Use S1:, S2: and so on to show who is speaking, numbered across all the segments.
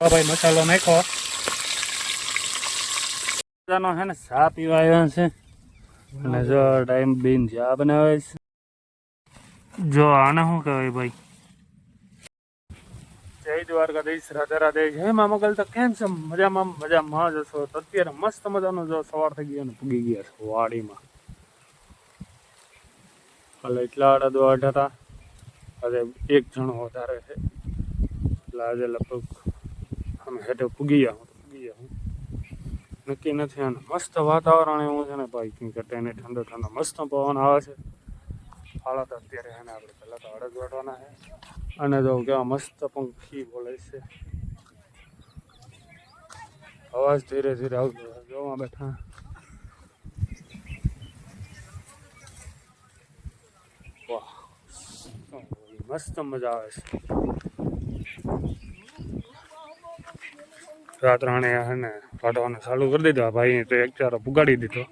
S1: ભાઈ મસાલો નાખો મજાનો છે ને, ચા પીવા આવ્યા છે અને જો ટાઈમ બીન ચા બનાવે છે. જો આને શું કહેવાય ભાઈ? જય દ્વારકાધીશ રાધે રાધે જય મા મોગલ, તો કેમ છે? મજામાં મજામાં જ છો તો અત્યારે મસ્ત મજાનો જો સવાર થઈ ગયો ને, પૂગી ગયા છે વાડીમાં. કાલે એટલા આડા દોઢ હતા. આજે એક જણો વધારે છે. એટલે આજે લગભગ અમે હેઠે પૂગી ગયા પૂગી ગયા નક્કી નથી અને મસ્ત વાતાવરણ એવું છે ને ભાઈ કરતા એને ઠંડો ઠંડો મસ્ત પવન આવે છે. હાલો તો અત્યારે એને આપણે પહેલાં તો અડગ વાટવાના છે અને જો કેવા મસ્ત પંખી બોલે છે. અવાજ ધીરે ધીરે આવતો. જોવા બેઠા. વાહ મસ્ત મજા આવે છે. રાત્રાણે હે ને વાટવાનું ચાલુ કરી દીધું. ભાઈ તો એક ચારો પુગાડી દીધો.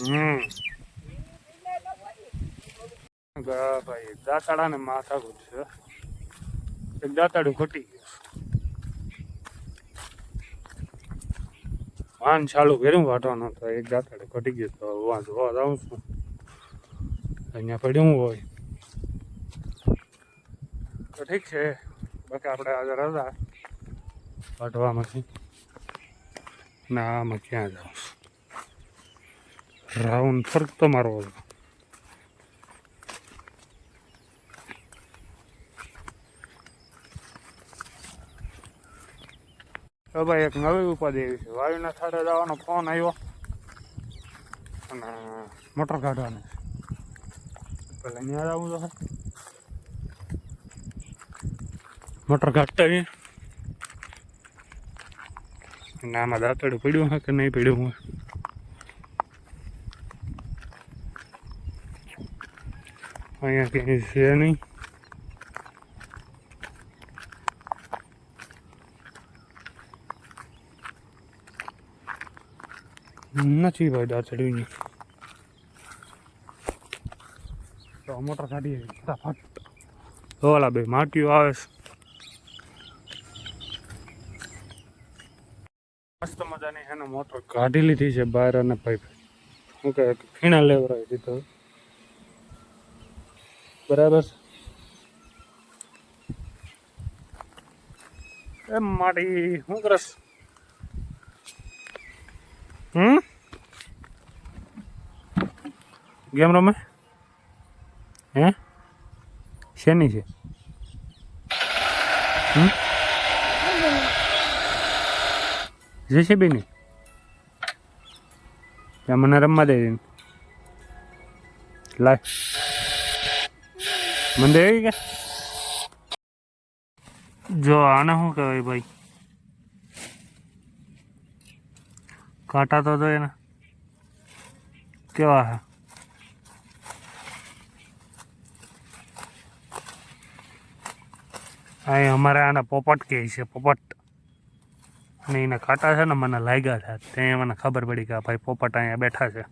S1: હમ. ભાઈ દાતાડા ને માથા છે એક દાતાડું ઘટી ગયું. વાન ચાલુ કર્યું વાટવાનું તો એક દાતાડું ઘટી ગયું તો વાંધો આવું છું. અહીંયા પડ્યું હોય. તો ઠીક છે. બાકી આપણે આજે રજા પાટવામાંથી. ના આમાં ક્યાં જાઉં? રાઉન્ડ ફરક તો મારો છે. તો ભાઈ એક નવી ઉપાધિ એવી છે. વાયુના થાળે જવાનો ફોન આવ્યો. અને મોટર કાઢવાની પેલા અહીંયા આવું તો મોટર કાઢતા ના આમાં દાંતડું પડ્યું હોય કે નહીં પડ્યું હોય અહીંયા ક્યાંય છે નહીં નથી ભાઈ દાંતડ્યું નહીં તો મોટર કાઢીએ ફટાફટ. ઓલા બે માટીઓ આવે છે. મસ્ત મજાની એનો મોટર કાઢી લીધી છે બહાર અને પાઇપ શું કહે ફીણા લેવરાવી દીધો બરાબર એમ માટી શું કરસ? હમ? ગેમ રમે? હે શેની છે હમ જેસીબીની ત્યાં મને રમવા દે લાય મને દેવી કે જો આને શું કહેવાય ભાઈ કાંટા તો જોઈએ ને કેવા હે અહીં અમારે આને પોપટ કહે છે, પોપટ. અને એના કાંટા છે ને મને લાગ્યા છે. ત્યાં મને ખબર પડી કે ભાઈ પોપટ અહીંયા બેઠા છે.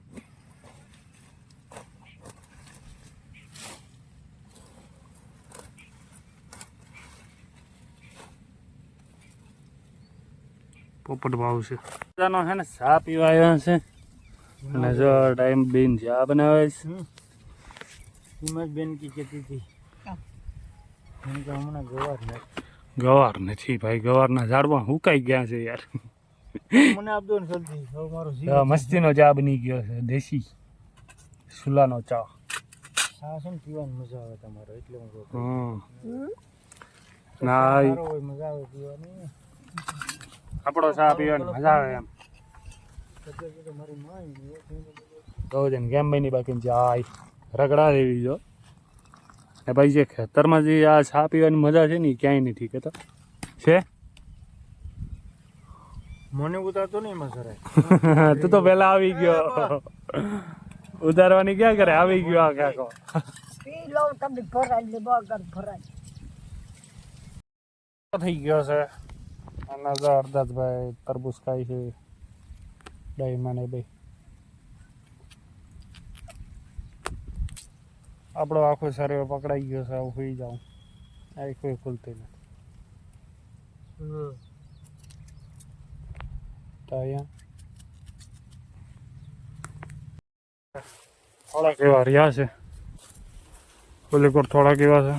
S1: પોપટ ભાવ છે. બધાનો છે ને ચા પીવા આવ્યા છે. અને જો ટાઈમ બેન ચા બનાવે છે.
S2: હિંમત બેન કી કહેતી હતી. હમણાં ગવાર ને
S1: ગવાર નથી ભાઈ ગવારના ઝાડમાં હુકાઈ ગયા છે યાર.
S2: મને આપજો ને જલ્દી. હવે મારો જીવ
S1: મસ્તીનો ચા બની ગયો છે દેશી. સુલાનો ચા.
S2: આ છે ને પીવાની મજા આવે તમારો એટલે હું કહું.
S1: ના
S2: મજા આવે પીવાની.
S1: આપણો ચા પીવાની મજા આવે એમ.
S2: મારી માં
S1: કહું છે ને કેમ બની બાકી ચા રગડા દેવી જો. ને ભાઈ જે ખેતરમાં જે આ ચા પીવાની મજા છે ને ક્યાંય ક્યાંય નથી કહેતો છે?
S2: મને ઉતારતો નહીં એમાં જરાય.
S1: તું તો પેલા આવી ગયો. ઉતારવાની ક્યાં કરે? આવી ગયો આ કાકો. થઈ ગયો છે. અને જો અરદાસભાઈ તરબૂચ ખાય છે. દહીં મને ભાઈ આપણો આખો સર્વે પકડાઈ ગયો છે આવું સુઈ જાઉં. આ કોઈ ખુલતી નથી. તો અહીંયા. થોડાક એવા રહ્યા છે. ઓલી કોર થોડાક એવા છે.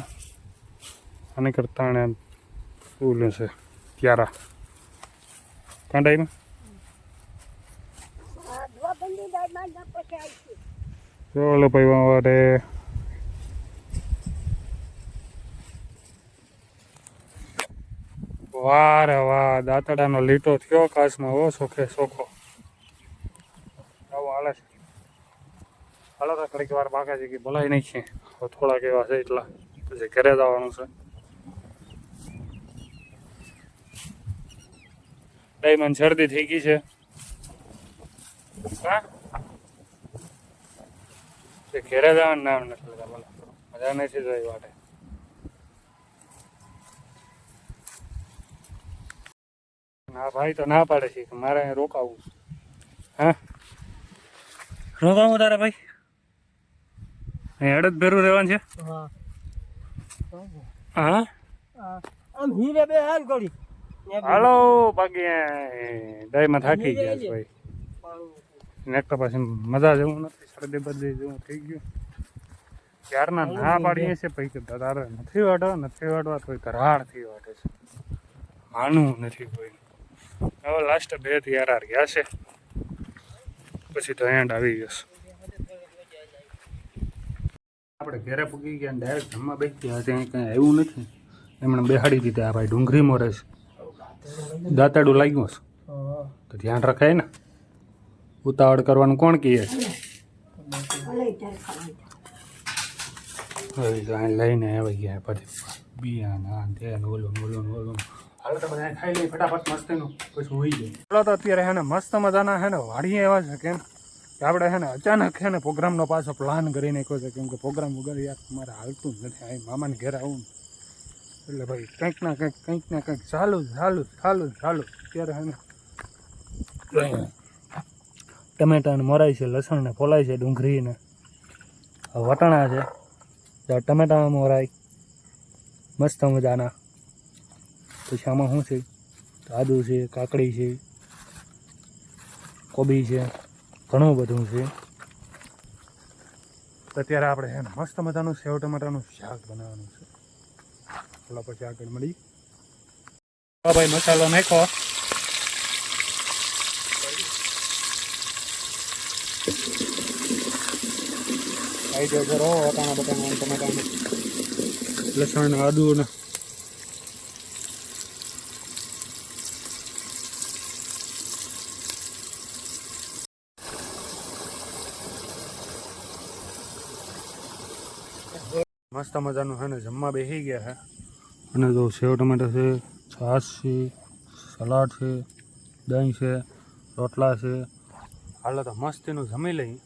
S1: આની કરતા એને ઓલું છે ક્યારા કાંડાઈમાં
S3: આ દવા બંધી જાય માં ના પછી આવી
S1: ચોલો ભાઈ વારે વાહ, દાંતડાનો લીટો થયો કાશમાં. ઓ સોખે, સોખો. આવો હાલે છે. હાલો તો ઘડીક વાર બાકા છે કે બોલાય નહીં છે થોડાક એવા છે એટલા. પછી ઘરે જવાનું છે. ડાયમંડ શરદી થઈ ગઈ છે. હા? ઘેરે જવાનું નામ નથી લેતા બોલા મજા નથી જોઈ વાટે. ના ભાઈ તો ના પાડે છે કે મારે અહીં રોકાવું છે. હા? રોકાવું તારે ભાઈ? અહીં અડદ ભેરું રહેવાનું છે?
S2: હા.
S1: હા?
S2: આમ હીરે બે હાલ કરી
S1: હાલો બાકી દહીંમાં થાકી ગયા છે ભાઈ. નેક્ટર પાછી મજા જવું નથી શરદી બધી જેવું થઈ ગયું. ક્યારના ના પાડીએ છે ભાઈ કે તારે નથી વાટવા નથી વાટવા તો ધરાડથી વાટે છે. માનવું નથી કોઈ. હવે લાસ્ટ બેથી યાર ગયા છે. પછી તો એન્ડ આવી ગયો આપણે ઘરે પૂગી ગયા ડાયરેક્ટ જમવા બેસી ગયા. ત્યાં કંઈ આવ્યું નથી. એમણે બેહાડી દીધા. આ ભાઈ ડુંગળી મોરે છે. દાંતાડું લાગ્યું છે તો ધ્યાન રખાય ને. ઉતાવળ કરવાનું કોણ કહે છે? લઈને આવી ગયા પછી. બિયાના તે ઓલું ઓલું ઓલું. હાલો અત્યારે હે ને મસ્ત મજાના હે ને એવા છે કેમ આપણે હે ને અચાનક હે પ્રોગ્રામનો પાછો પ્લાન કરી નાખ્યો છે કેમ કે વગર યાર મારે હાલતું જ નથી. મામાને ઘેર આવું. એટલે ભાઈ કંઈક ના કંઈક કંઈક ના કંઈક ચાલુ ચાલુ ચાલુ ચાલુ અત્યારે હે ને ટમેટા ને મરાય છે, લસણ ને ફોલાય છે ડુંગળી ને. આ વટાણા છે. ટમેટામાં ટમેટા મોરાય. મસ્ત મજાના. પછી આમાં શું છે? આદુ છે, કાકડી છે, કોબી છે, ઘણું બધું છે. અત્યારે આપણે છે મસ્ત મજાનું સેવ ટમાટાનું શાક બનાવવાનું છે. ચાલો પછી આગળ મળી. ભાઈ, મસાલો નાખો જાવ જરો વટાણા બટાણા અને લસણ, આદુ ને મસ્ત મજાનું છે ને, જમવા બેસી ગયા છે. અને જો સેવ ટમેટા છે, છાશ છે, સલાડ છે, દહીં છે, રોટલા છે. હાલો તો મસ્તીનું જમી લઈ